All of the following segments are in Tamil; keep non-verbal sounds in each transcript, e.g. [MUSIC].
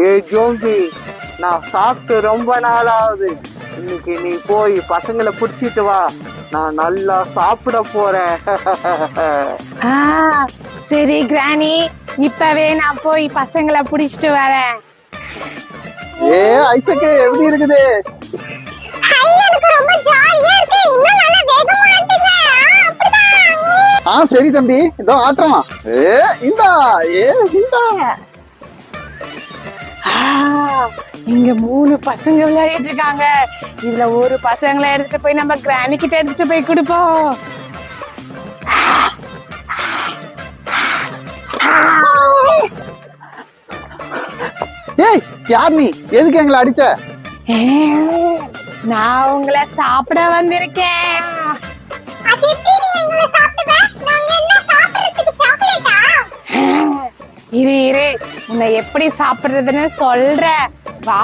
ஏ ஜோம்பி நான் சாப்பிட்டு ரொம்ப நாள் ஆகுது இன்னைக்கு நீ போய் பசங்களை பிடிச்சிட்டு வா. நான் நல்லா சாப்பிட போறேன். [LAUGHS] ஆ சரி கிராணி இப்பவே நான் போய் பசங்களை பிடிச்சிட்டு வரேன். ஏ ஐசக்கு எப்படி இருக்குது? எனக்கு ரொம்ப ஜாலியா இருக்கு. இன்னும் நல்லா வேகமா ஆட்டுங்க. அப்படிதான். ஆ சரி தம்பி. இதோ ஆட்டுறோம் ஏ இந்தா. ஏ இந்தா. இங்க மூணு பசங்க விளையாடிட்டு இருக்காங்க. இதுல ஒரு பசங்களை எடுத்துட்டு போய் நம்ம கிராணி கிட்ட எடுத்துட்டு போய் கொடுப்போம். ஏய் யார் நீ? எதுக்கு எங்களை அடிச்ச? ஏ, நான் உங்களை சாப்பிட வந்திருக்கேன். உன்னை எப்படி சாப்பிடுறதுன்னு சொல்றேன் வா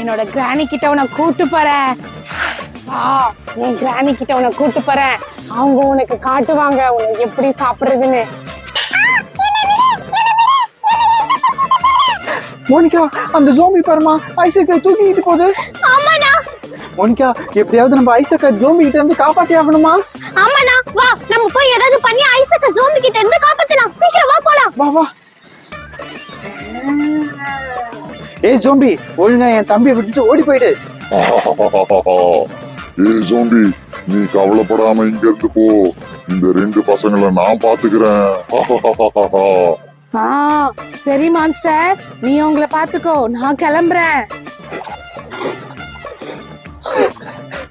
என்னோட கிராணி கிட்ட உன்னை கூட்டு போறேன். வா என் கிராணி கிட்ட உன்னை கூட்டு போறேன். அவங்க உனக்கு காட்டுவாங்க உனக்கு எப்படி சாப்பிடுறதுன்னு. மோனிகா அந்த ஜோம்பி பாருமா ஐசக்கை தூக்கிக்கிட்டு போகுது. ஆமாடா மோனிகா எப்படியாவது நம்ம ஐசக்கை ஜோம்பி கிட்ட இருந்து காப்பாத்தி ஆகணுமா ஆமாடா வா நம்ம போய் ஏதாவது பண்ணி ஐசக்க ஜோம்பி கிட்ட இருந்து காப்பாத்தலாம். சீக்கிரம் வா போலாம். வா வா. ஏய் ஜோம்பி ஒழுங்கா என் தம்பியை விட்டுட்டு ஓடி போயிடு. [LAUGHS] ஏய் ஜோம்பி நீ கவலைப்படாம இங்க இருந்து போ. இந்த ரெண்டு பசங்களை நான் பாத்துக்கிறேன். [LAUGHS] ஆ சரி மான்ஸ்டர் நீ உங்களை பாத்துக்கோ. நான் கிளம்புறேன்.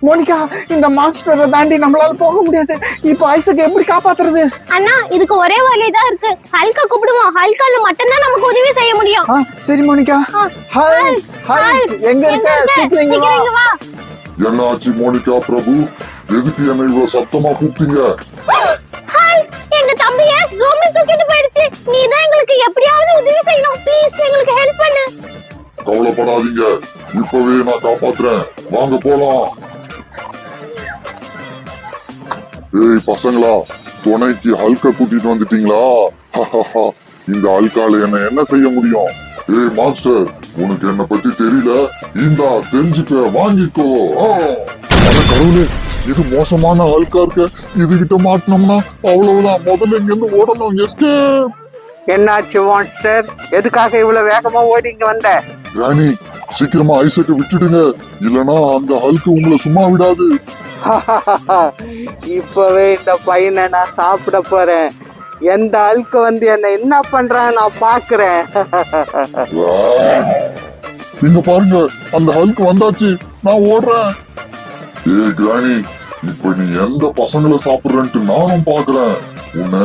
மோனிகா இந்த மான்ஸ்டரை தாண்டி நம்மளால போக முடியாது. இப்போ ஐசக்கை எப்படி காப்பாத்துறது? அண்ணா இதுக்கு ஒரே வழி தான் இருக்கு. ஹல்கா கூப்பிடுவோம். ஹல்கால மட்டும்தான் நமக்கு உதவி செய்ய முடியும். சரி மோனிகா. ஹாய் ஹாய் எங்க இருக்க? சீக்கிரம் இங்க வா. என்ன ஆச்சு மோனிகா பிரபு? எதுக்கு என்ன இவ்வளவு சத்தமா கூப்பிட்டீங்க? ஹாய் எங்க தம்பிய ஜோம்பி தூக்கிட்டு போயிடுச்சு. நீ தான் எங்களுக்கு எப்படியாவது உதவி செய்யணும். ப்ளீஸ் எங்களுக்கு ஹெல்ப் பண்ணு. கவலைப்படாதீங்க. இப்பவே நான் காப்பாத்துறேன். வாங்க போலாம். ஏய் பசங்களா துணைக்கு ஹல்க கூட்டிட்டு வந்துட்டீங்களா? [LAUGHS] இந்த ஹல்கால என்ன என்ன செய்ய முடியும்? ஏய் மாஸ்டர் உனக்கு என்ன பத்தி தெரியல. இந்தா தெரிஞ்சுக்க வாங்கிக்கோ. கடவுளே இது மோசமான ஹல்கா இருக்க. இதுகிட்ட மாட்டினோம்னா அவ்வளவுதான். முதல்ல இங்க இருந்து ஓடணும் எஸ்கேப். என்னாச்சு மான்ஸ்டர் எதுக்காக இவ்வளவு வேகமா ஓடி இங்க வந்த? ராணி சீக்கிரமா ஐசக்க விட்டுடுங்க. இல்லனா அந்த ஹல்க் உங்களை சும்மா விடாது. [LAUGHS] இப்பவே இந்த பையனை நான் சாப்பிட போறேன். எந்த ஆளுக்கு வந்து என்ன என்ன பண்றான் நான் பாக்குறேன். [LAUGHS] இங்க பாருங்க அந்த ஹல்க் வந்தாச்சு நான் ஓடுறேன். ஏய் கிராணி இப்ப நீ எந்த பசங்களை சாப்பிடுறேன்ட்டு நானும் பாக்குறேன். உன்ன